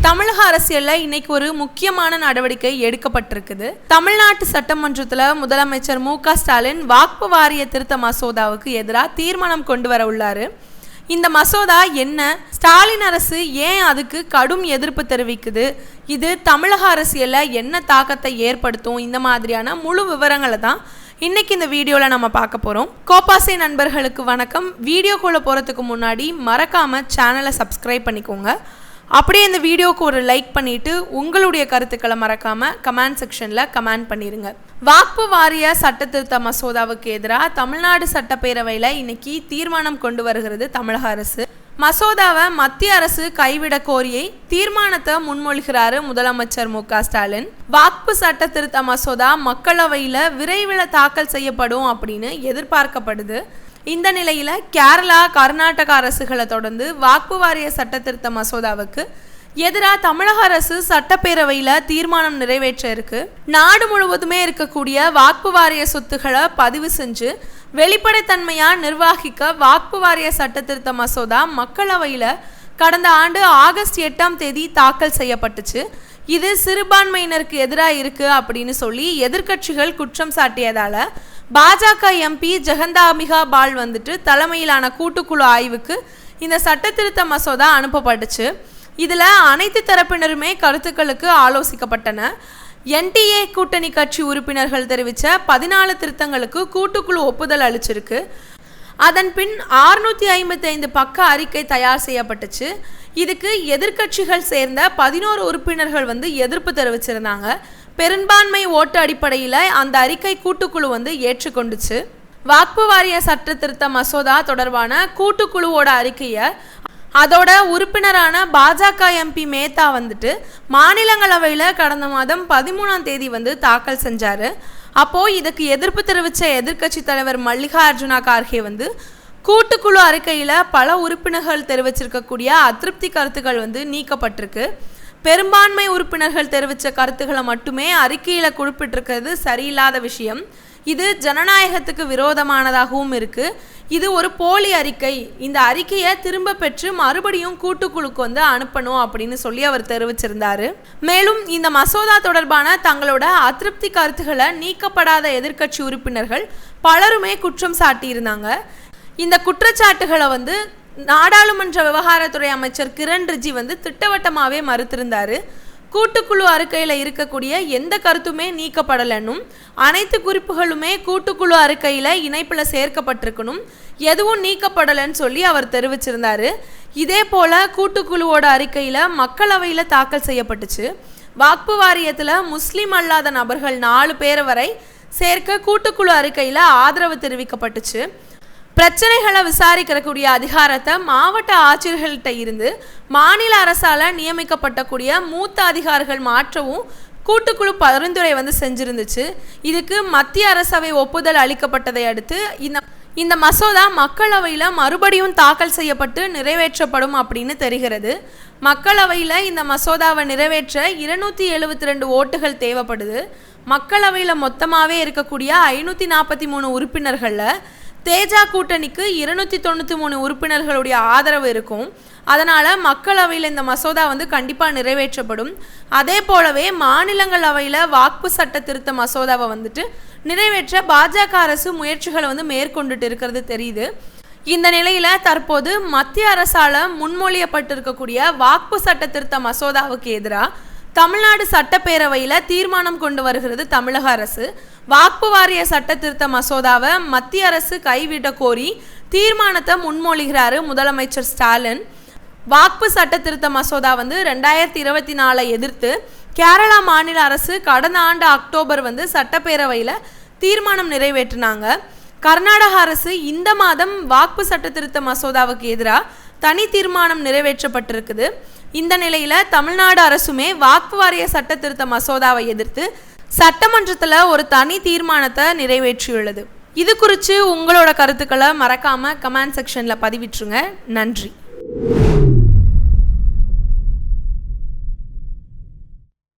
தமிழக அரசியல்ல இன்னைக்கு ஒரு முக்கியமான நடவடிக்கை எடுக்கப்பட்டிருக்குது. தமிழ்நாட்டு சட்டமன்றத்துல முதலமைச்சர் மு க ஸ்டாலின் வாக்கு வாரிய திருத்த மசோதாவுக்கு எதிராக தீர்மானம் கொண்டு வர உள்ளாரு. இந்த மசோதா என்ன? ஸ்டாலின் அரசு ஏன் அதுக்கு கடும் எதிர்ப்பு தெரிவிக்குது? இது தமிழக அரசியல்ல என்ன தாக்கத்தை ஏற்படுத்தும்? இந்த மாதிரியான முழு விவரங்களை தான் இன்னைக்கு இந்த வீடியோவில் நம்ம பார்க்க போகிறோம் கோபாசை நண்பர்களுக்கு வணக்கம். வீடியோக்குள்ளே போகிறதுக்கு முன்னாடி மறக்காமல் சேனலை சப்ஸ்கிரைப் பண்ணிக்கோங்க. அப்படியே இந்த வீடியோவுக்கு ஒரு லைக் பண்ணிவிட்டு உங்களுடைய கருத்துக்களை மறக்காமல் கமெண்ட் செக்ஷனில் கமெண்ட் பண்ணிடுங்க வாக்கு வாரிய சட்டத்திருத்த மசோதாவுக்கு எதிராக தமிழ்நாடு சட்டப்பேரவையில் இன்னைக்கு தீர்மானம் கொண்டு வருகிறது தமிழக அரசு. மசோதாவை மத்திய அரசு கைவிட கோரியை தீர்மானத்தை முன்மொழிகிறாரு முதலமைச்சர் மு ஸ்டாலின். வாக்கு சட்ட திருத்த மசோதா மக்களவையில் விரைவில் தாக்கல் செய்யப்படும் அப்படின்னு எதிர்பார்க்கப்படுது. இந்த நிலையில கேரளா கர்நாடக அரசுகளை தொடர்ந்து வாக்கு வாரிய சட்ட திருத்த மசோதாவுக்கு எதிராக தமிழக அரசு சட்டப்பேரவையில் தீர்மானம் நிறைவேற்ற இருக்கு. நாடு முழுவதுமே இருக்கக்கூடிய வாக்கு வாரிய சொத்துக்களை பதிவு செஞ்சு வெளிப்படைத்தன்மையாக நிர்வாகிக்க வாக்கு வாரிய சட்ட திருத்த மசோதா மக்களவையில் கடந்த ஆண்டு ஆகஸ்ட் எட்டாம் தேதி தாக்கல் செய்யப்பட்டுச்சு. இது சிறுபான்மையினருக்கு எதிராக இருக்கு அப்படின்னு சொல்லி எதிர்க்கட்சிகள் குற்றம் சாட்டியதால பாஜக எம்பி ஜெகந்தாமிகா பால் வந்துட்டு தலைமையிலான கூட்டுக்குழு ஆய்வுக்கு இந்த சட்ட திருத்த மசோதா அனுப்பப்பட்டுச்சு. இதில் அனைத்து தரப்பினருமே கருத்துக்களுக்கு ஆலோசிக்கப்பட்டன. என்டிஏ கூட்டணி கட்சி உறுப்பினர்கள் தெரிவித்த பதினாலு திருத்தங்களுக்கு கூட்டுக்குழு ஒப்புதல் அளிச்சிருக்கு. அதன் பின் ஆறுநூற்றி ஐம்பத்தி ஐந்து பக்க அறிக்கை தயார் செய்யப்பட்டுச்சு. இதுக்கு எதிர்க்கட்சிகள் சேர்ந்த பதினோரு உறுப்பினர்கள் வந்து எதிர்ப்பு தெரிவிச்சிருந்தாங்க. பெரும்பான்மை ஓட்டு அடிப்படையில் அந்த அறிக்கை கூட்டுக்குழு வந்து ஏற்றுக்கொண்டுச்சு. வாக்பு வாரிய சட்ட திருத்த மசோதா தொடர்பான கூட்டுக்குழுவோட அறிக்கையை அதோட உறுப்பினரான பாஜக எம்பி மேத்தா வந்துட்டு மாநிலங்களவையில் கடந்த மாதம் பதிமூணாம் தேதி வந்து தாக்கல் செஞ்சார். அப்போது இதுக்கு எதிர்ப்பு தெரிவித்த எதிர்க்கட்சி தலைவர் மல்லிகார்ஜுனா கார்கே வந்து கூட்டுக்குழு அறிக்கையில் பல உறுப்பினர்கள் தெரிவிச்சிருக்கக்கூடிய அதிருப்தி கருத்துக்கள் வந்து நீக்கப்பட்டிருக்கு. பெரும்பான்மை உறுப்பினர்கள் தெரிவித்த கருத்துக்களை மட்டுமே அறிக்கையில் குறிப்பிட்டிருக்கிறது சரியில்லாத விஷயம். இது ஜனநாயகத்துக்கு விரோதமானதாகவும் இருக்கு. இது ஒரு போலி அறிக்கை. இந்த அறிக்கையை திரும்ப பெற்று மறுபடியும் கூட்டுக்குழுக்கு வந்து அனுப்பணும் அப்படின்னு சொல்லி அவர் தெரிவிச்சிருந்தாரு. மேலும் இந்த மசோதா தொடர்பான தங்களோட அதிருப்தி கருத்துக்களை நீக்கப்படாத எதிர்க்கட்சி உறுப்பினர்கள் பலருமே குற்றம் சாட்டியிருந்தாங்க. இந்த குற்றச்சாட்டுகளை வந்து நாடாளுமன்ற விவகாரத்துறை அமைச்சர் கிரண் ரிஜி வந்து திட்டவட்டமாகவே மறுத்திருந்தாரு. கூட்டுக்குழு அறிக்கையில் இருக்கக்கூடிய எந்த கருத்துமே நீக்கப்படலைன்னும் அனைத்து குறிப்புகளுமே கூட்டுக்குழு அறிக்கையில் இணைப்பில் சேர்க்கப்பட்டிருக்கணும். எதுவும் நீக்கப்படலைன்னு சொல்லி அவர் தெரிவிச்சிருந்தார். இதே போல் கூட்டுக்குழுவோட அறிக்கையில் மக்களவையில் தாக்கல் செய்யப்பட்டுச்சு. வாக்கு வாரியத்தில் முஸ்லீம் அல்லாத நபர்கள் நாலு பேர் வரை சேர்க்க கூட்டுக்குழு அறிக்கையில் ஆதரவு தெரிவிக்கப்பட்டுச்சு. பிரச்சனைகளை விசாரிக்கிறக்கூடிய அதிகாரத்தை மாவட்ட ஆட்சியர்கள்ட்ட இருந்து மாநில அரசால் நியமிக்கப்பட்டக்கூடிய மூத்த அதிகாரிகள் மாற்றவும் கூட்டுக்குழு பரிந்துரை வந்து செஞ்சிருந்துச்சு. இதுக்கு மத்திய அரசவை ஒப்புதல் அளிக்கப்பட்டதை அடுத்து இந்த இந்த மசோதா மக்களவையில் மறுபடியும் தாக்கல் செய்யப்பட்டு நிறைவேற்றப்படும் அப்படின்னு தெரிகிறது. மக்களவையில் இந்த மசோதாவை நிறைவேற்ற இருநூற்றி எழுபத்தி ரெண்டு ஓட்டுகள் தேவைப்படுது. மக்களவையில் மொத்தமாகவே இருக்கக்கூடிய ஐநூற்றி நாற்பத்தி மூணு உறுப்பினர்களில் தேஜா கூட்டணிக்கு இருநூற்றி தொண்ணூற்றி மூணு உறுப்பினர்களுடைய ஆதரவு இருக்கும். அதனால் மக்களவையில் இந்த மசோதா வந்து கண்டிப்பாக நிறைவேற்றப்படும். அதே போலவே மாநிலங்களவையில் வாக்கு சட்ட திருத்த மசோதாவை வந்துட்டு நிறைவேற்ற பாஜக அரசு முயற்சிகளை வந்து மேற்கொண்டுட்டு இருக்கிறது தெரியுது. இந்த நிலையில் தற்போது மத்திய அரசால் முன்மொழியப்பட்டிருக்கக்கூடிய வாக்கு சட்ட திருத்த மசோதாவுக்கு எதிராக தமிழ்நாடு சட்டப்பேரவையில் தீர்மானம் கொண்டு வருகிறது தமிழக அரசு. வாக்கு வாரிய சட்ட திருத்த மசோதாவை மத்திய அரசு கைவிட கோரி தீர்மானத்தை முன்மொழிகிறாரு முதலமைச்சர் ஸ்டாலின். வாக்கு சட்ட திருத்த மசோதா வந்து ரெண்டாயிரத்தி இருபத்தி நாலை எதிர்த்து கேரளா மாநில அரசு கடந்த ஆண்டு அக்டோபர் வந்து சட்டப்பேரவையில் தீர்மானம் நிறைவேற்றினாங்க. கர்நாடக அரசு இந்த மாதம் வாக்கு சட்ட திருத்த மசோதாவுக்கு எதிராக தனி தீர்மானம் நிறைவேற்றப்பட்டிருக்குது. இந்த நிலையில் தமிழ்நாடு அரசுமே வாக்கு வாரிய சட்ட திருத்த மசோதாவை எதிர்த்து சட்டமன்றத்தில் ஒரு தனி தீர்மானத்தை நிறைவேற்றியுள்ளது. இது குறித்து உங்களோட கருத்துக்களை மறக்காமல் கமெண்ட் செக்ஷனில் பதிவிட்டுருங்க. நன்றி.